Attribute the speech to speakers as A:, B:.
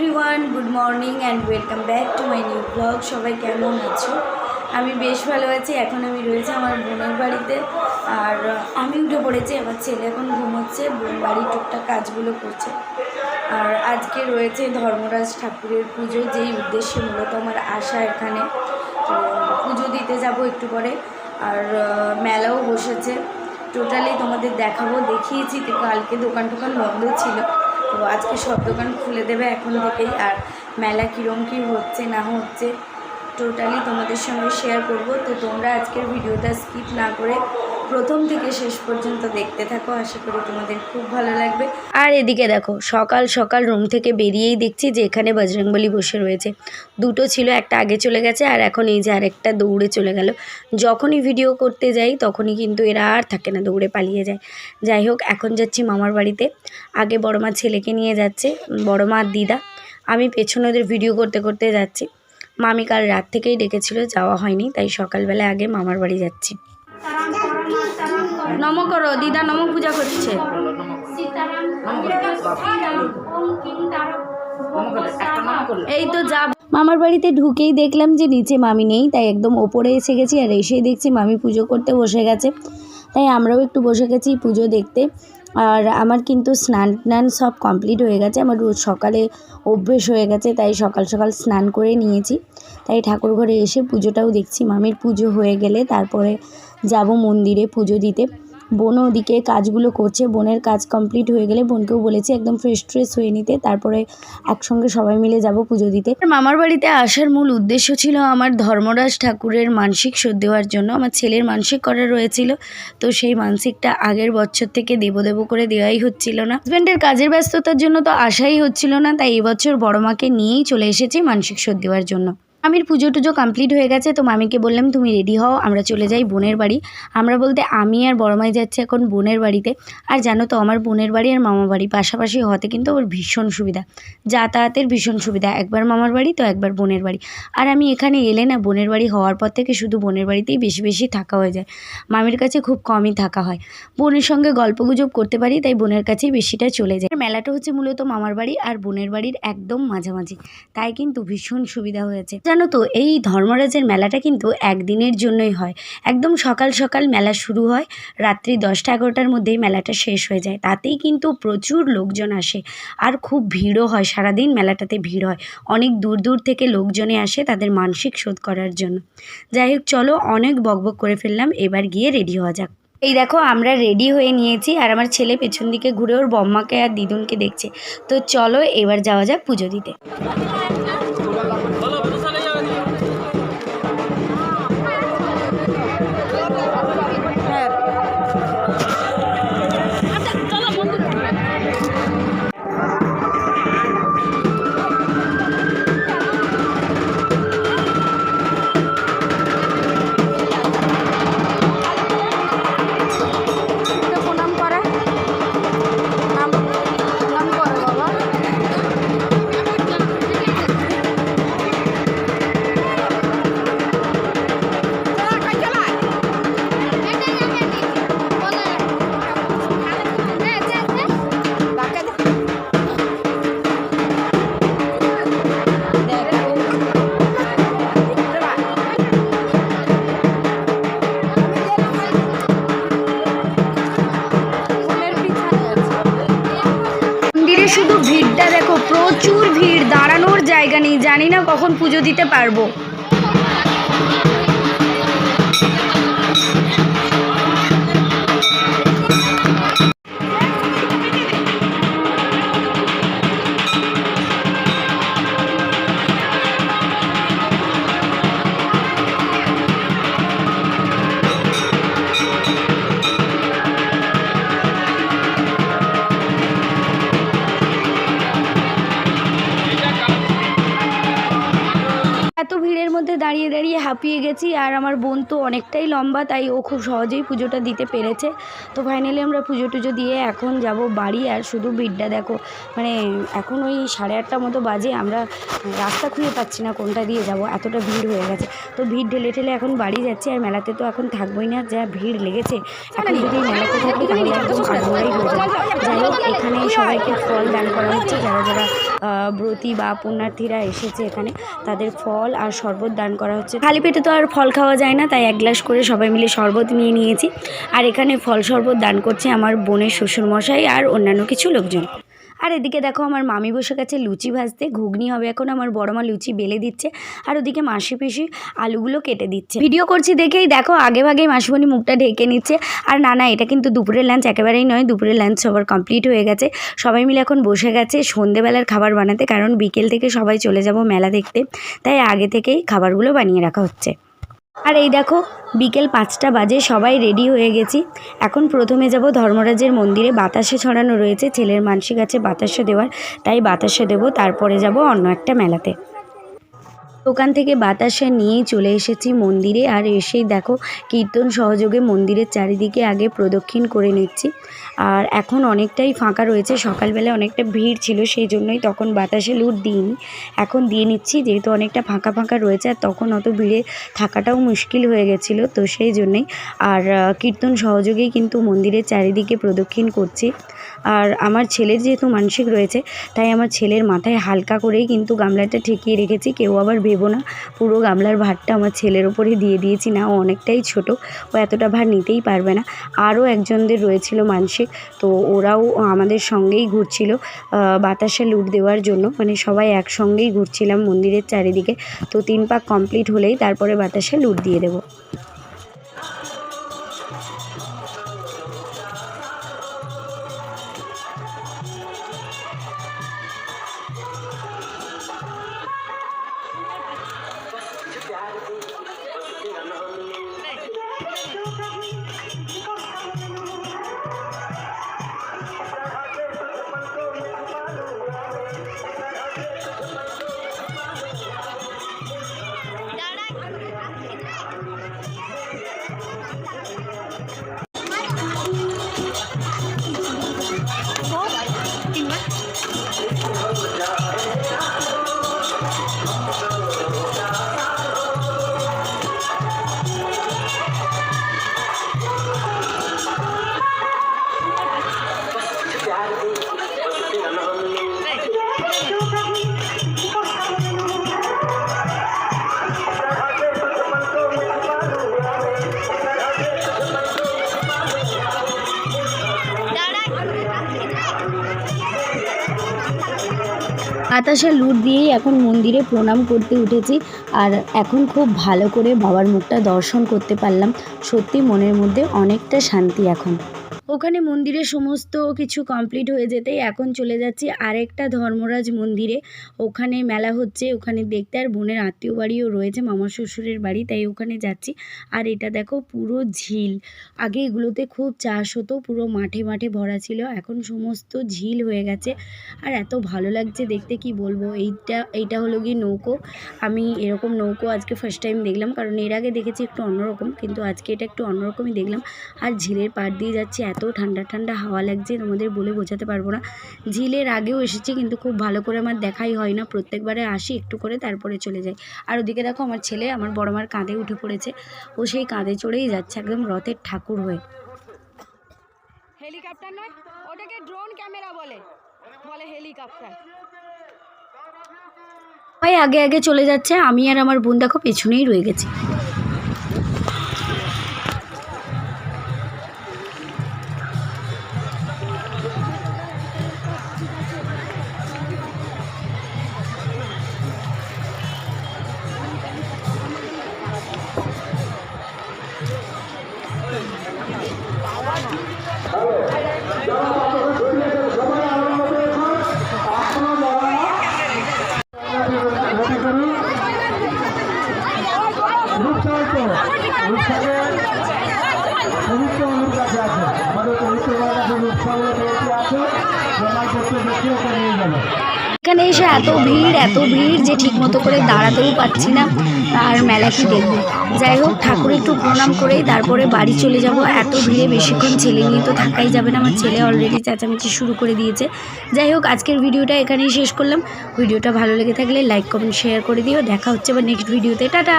A: Everyone good morning and welcome back to my new blog সবাই কেমন আছো? আমি বেশ ভালো আছি। এখন আমি রয়েছি আমার বোনের বাড়িতে। আর আমি উঠে পড়েছি। আমার ছেলে এখন ঘুমোচ্ছে। বোন বাড়ির টুকটাক কাজগুলো করছে। আর আজকে রয়েছে ধর্মরাজ ঠাকুরের পুজো, যেই উদ্দেশ্যে মূলত আমার আসা এখানে। তো পুজো দিতে যাব একটু পরে। আর মেলাও বসেছে। টোটালি তোমাদের দেখাবো। দেখিয়েছি। কালকে দোকান টোকান বন্ধ ছিল। তো আজকে সব দোকান খুলে দেবে এখন থেকেই। আর মেলা কীরম কী হচ্ছে, না হচ্ছে টোটালি তোমাদের সঙ্গে শেয়ার করব। তো তোমরা আজকের ভিডিওটা স্কিপ না করে প্রথম থেকে শেষ পর্যন্ত দেখতে থাকো আশা করি তোমাদের খুব ভালো লাগবে। আর এদিকে দেখো সকাল সকাল রুম থেকে বেরিয়েই দেখছি যে এখানে বজরংবলী বসে রয়েছে। দুটো ছিল একটা আগে চলে গেছে আর এখন এই যে আরেকটা দৌড়ে চলে গেল। যখনই ভিডিও করতে যাই তখনই কিন্তু এরা আর থাকে না দৌড়ে পালিয়ে যায়। যাই হোক এখন যাচ্ছি মামার বাড়িতে। আগে বড় মা ছেলেকে নিয়ে যাচ্ছে বড় মা দিদা। আমি পেছনে ওদের ভিডিও করতে করতে যাচ্ছি। মামি কাল রাত থেকেই ডেকেছিল যাওয়া হয়নি তাই সকালবেলা আগে মামার বাড়ি যাচ্ছি। নম করো দিদা নম পূজা করছে। এই তো যা মামার বাড়িতে ঢুকেই দেখলাম যে নিচে মামি নেই, তাই একদম ওপরে এসে গেছি আর এসেই দেখছি মামি পুজো করতে বসে গেছে। তাই আমরাও একটু বসে গেছি পুজো দেখতে। আর আমার কিন্তু স্নান টান সব কমপ্লিট হয়ে গেছে। আমার রোজ সকালে অভ্যেস হয়ে গেছে, তাই সকাল সকাল স্নান করে নিয়েছি। তাই ঠাকুর ঘরে এসে পুজোটাও দেখছি। মামির পুজো হয়ে গেলে তারপরে যাব মন্দিরে পুজো দিতে। বোনও ওদিকে কাজগুলো করছে, বোনের কাজ কমপ্লিট হয়ে গেলে বোনকেও বলেছি একদম ফ্রেশ ট্রেশ হয়ে নিতে, তারপরে একসঙ্গে সবাই মিলে যাব পুজো দিতে। মামার বাড়িতে আসার মূল উদ্দেশ্য ছিল আমার ধর্মরাজ ঠাকুরের মানসিক শোধ দেওয়ার জন্য। আমার ছেলের মানসিক করা রয়েছিল, তো সেই মানসিকটা আগের বছর থেকে দেবো দেবো করে দেওয়াই হচ্ছিল না। হাজব্যান্ডের কাজের ব্যস্ততার জন্য তো আসাই হচ্ছিল না, তাই এবছর বড় মাকে নিয়েই চলে এসেছি মানসিক শোধ দেওয়ার জন্য। মামির পুজো টুজো কমপ্লিট হয়ে গেছে, তো মামিকে বললাম, তুমি রেডি হও, আমরা চলে যাই বোনের বাড়ি। আমরা বলতে, আমি আর বড় মাই যাচ্ছি এখন বোনের বাড়িতে। আর জানো তো, আমার বোনের বাড়ি আর মামা বাড়ি পাশাপাশি হতে কিন্তু আমার ভীষণ সুবিধা। যাতায়াতের ভীষণ সুবিধা, একবার মামার বাড়ি, তো একবার বোনের বাড়ি। আর আমি এখানে এলে না, বোনের বাড়ি হওয়ার পর থেকে শুধু বোনের বাড়িতেই বেশি বেশি থাকা হয়ে যায়। মামির কাছে খুব কমই থাকা হয়। বোনের সঙ্গে গল্পগুজব করতে পারি, তাই বোনের কাছেই বেশিটা চলে যায়। মেলাটা হচ্ছে মূলত মামার বাড়ি আর বোনের বাড়ির একদম মাঝামাঝি। তাই কিন্তু ভীষণ সুবিধা হয়েছে। জানো তো, এই ধর্মরাজের মেলাটা কিন্তু একদিনের জন্যই হয়। একদম সকাল সকাল মেলা শুরু হয়, রাত্রি দশটা এগারোটার মধ্যেই মেলাটা শেষ হয়ে যায়। তাতেই কিন্তু প্রচুর লোকজন আসে আর খুব ভিড়ও হয়, সারাদিন মেলাটাতে ভিড় হয়। অনেক দূর দূর থেকে লোকজনে আসে তাদের মানসিক শোধ করার জন্য। যাই হোক, চলো অনেক বকবক করে ফেললাম, এবার গিয়ে রেডি হওয়া যাক। এই দেখো, আমরা রেডি হয়ে নিয়েছি আর আমার ছেলে পেছন দিকে ঘুরে ওর বম্মাকে আর দিদুনকে দেখছে। তো চলো এবার যাওয়া যাক পুজো দিতে। না কখন পুজো দিতে পারব। মধ্যে দাঁড়িয়ে দাঁড়িয়ে হাঁপিয়ে গেছি আর আমার বোন তো অনেকটাই লম্বা, তাই ও খুব সহজেই পুজোটা দিতে পেরেছে। তো ফাইনালি আমরা পুজো টুজো দিয়ে এখন যাব বাড়ি আর শুধু ভিড়টা দেখো। মানে এখন ওই সাড়ে আটটার মতো বাজে, আমরা রাস্তা খুঁজে পাচ্ছি না কোনটা দিয়ে যাব, এতটা ভিড় হয়ে গেছে। তো ভিড় ঢেলে ঠেলে এখন বাড়ি যাচ্ছি আর মেলাতে তো এখন থাকবোই না, যা ভিড় লেগেছে। এখন যদি মেলাতে থাকি তাহলে একদম এখানে সবাইকে ফল দান করা হচ্ছে। যারা যারা ব্রতী বা পুণ্যার্থীরা এসেছে এখানে, তাদের ফল আর শরবত দান করা হচ্ছে। খালি পেটে তো আর ফল খাওয়া যায় না, তাই এক গ্লাস করে সবাই মিলে শরবত নিয়ে নিয়েছি। আর এখানে ফল শরবত দান করছে আমার বোনের শ্বশুরমশাই আর অন্যান্য কিছু লোকজন। আর এদিকে দেখো আমার মামি বসে গেছে লুচি ভাজতে, ঘুগনি হবে এখন, আমার বড় মা লুচি বেলে দিচ্ছে, আর ওদিকে মাসি পিসি আলুগুলো কেটে দিচ্ছে। ভিডিও করছি দেখেই দেখো, আগে ভাগেই মাসিমণি মুখটা ঢেকে নিচ্ছে, আর না না, এটা কিন্তু দুপুরের লাঞ্চ একেবারেই নয়, দুপুরের লাঞ্চ সবার কমপ্লিট হয়ে গেছে। সবাই মিলে এখন বসে গেছে সন্ধেবেলার খাবার বানাতে, কারণ বিকেল থেকে সবাই চলে যাব মেলা দেখতে, তাই আগে থেকেই খাবারগুলো বানিয়ে রাখা হচ্ছে। আর এই দেখো, বিকেল পাঁচটা বাজে সবাই রেডি হয়ে গেছি। এখন প্রথমে যাব ধর্মরাজের মন্দিরে, বাতাসে ছড়ানো রয়েছে, ছেলের মানসিক আছে বাতাসে দেওয়ার, তাই বাতাসে দেব, তারপরে যাব অন্য একটা মেলাতে। দোকান থেকে বাতাসা নিয়েই চলে এসেছি মন্দিরে। আর এসেই দেখো, কীর্তন সহযোগে মন্দিরের চারিদিকে আগে প্রদক্ষিণ করে নিচ্ছি। আর এখন অনেকটাই ফাঁকা রয়েছে সকালবেলা অনেকটা ভিড় ছিল, সেই জন্যই তখন বাতাসে লুট দিইনি। এখন দিয়ে নিচ্ছি, যেহেতু অনেকটা ফাঁকা ফাঁকা রয়েছে, আর তখন অত ভিড়ে থাকাটাও মুশকিল হয়ে গেছিল, তো সেই জন্যই। আর কীর্তন সহযোগেই কিন্তু মন্দিরের চারিদিকে প্রদক্ষিণ করছি। আর আমার ছেলের যেহেতু মানসিক রয়েছে, তাই আমার ছেলের মাথায় হালকা করেই কিন্তু গামলাটা ঠেকিয়ে রেখেছি, কেউ আবার ভেবো না। পুরো গামলার ভারটা আমার ছেলের ওপরে দিয়ে দিয়েছি। না, ও অনেকটাই ছোট। ও এতটা ভার নিতেই পারবে না। আরও একজনদের রয়েছিল মানসিক। তো ওরাও আমাদের সঙ্গেই ঘুরছিল বাতাসে লুট দেওয়ার জন্য। মানে সবাই একসঙ্গেই ঘুরছিলাম মন্দিরের চারিদিকে। তো তিন পাক কমপ্লিট হলেই তারপরে বাতাসে লুট দিয়ে দেবো। Thank you. বাতাসা লুট দিয়েই এখন মন্দিরে প্রণাম করতে উঠেছি আর এখন খুব ভালো করে বাবার মুখটা দর্শন করতে পারলাম। সত্যি মনের মধ্যে অনেকটা শান্তি এখন। ওখানে মন্দিরে সমস্ত কিছু কমপ্লিট হয়ে যেতেই এখন চলে যাচ্ছি আরেকটা ধর্মরাজ মন্দিরে। ওখানে মেলা হচ্ছে, ওখানে দেখতে আর বোনের আত্মীয় বাড়িও রয়েছে, মামা শ্বশুরের বাড়ি, তাই ওখানে যাচ্ছি। আর এটা দেখো পুরো ঝিল। আগে এগুলোতে খুব চাষ হতো, পুরো মাঠে মাঠে ভরা ছিল, এখন সমস্ত ঝিল হয়ে গেছে। আর এত ভালো লাগছে দেখতে, কি বলব? এইটা এইটা হলো গিয়ে নৌকো। আমি এরকম নৌকো আজকে ফার্স্ট টাইম দেখলাম, কারণ এর আগে দেখেছি একটু অন্যরকম, কিন্তু আজকে এটা একটু অন্যরকমই দেখলাম। আর ঝিলের পাড় দিয়ে যাচ্ছে এত ঠান্ডা ঠান্ডা হাওয়া লাগছে তোমাদের বলে বোঝাতে পারব না। ঝিলের আগেও এসেছি কিন্তু খুব ভালো করে আমার দেখাই হয় না। প্রত্যেকবারে আসি একটু করে তারপরে চলে যাই। আর ওদিকে দেখো আমার ছেলে আমার বড় মার কাঁধে উঠে পড়েছে। ও সেই কাঁধে চড়েই যাচ্ছে একদম রথের ঠাকুর হয়ে।
B: হেলিকপ্টার নয় ওটাকে ড্রোন ক্যামেরা বলে। বলে হেলিকপ্টার।
A: সবাই আগে আগে চলে যাচ্ছে আমি আর আমার বোন দেখো পেছনেই রয়ে গেছি। এত ভিড় এত ভিড় যে ঠিক মতো করে দাঁড়াতেও পারছি না আর মেলা কি দেখব। যাই হোক, ঠাকুর একটু প্রণাম করেই তারপরে বাড়ি চলে যাব। এত ভিড়ে বেশিক্ষণ ছেলে নিয়ে তো থাকাই যাবে না, আমার ছেলে অলরেডি চেঁচামেচি শুরু করে দিয়েছে। যাই হোক, আজকের ভিডিওটা এখানেই শেষ করলাম। ভিডিওটা ভালো লেগে থাকলে লাইক কমেন্ট শেয়ার করে দিও। দেখা হচ্ছে আবার নেক্সট ভিডিওতে টাটা!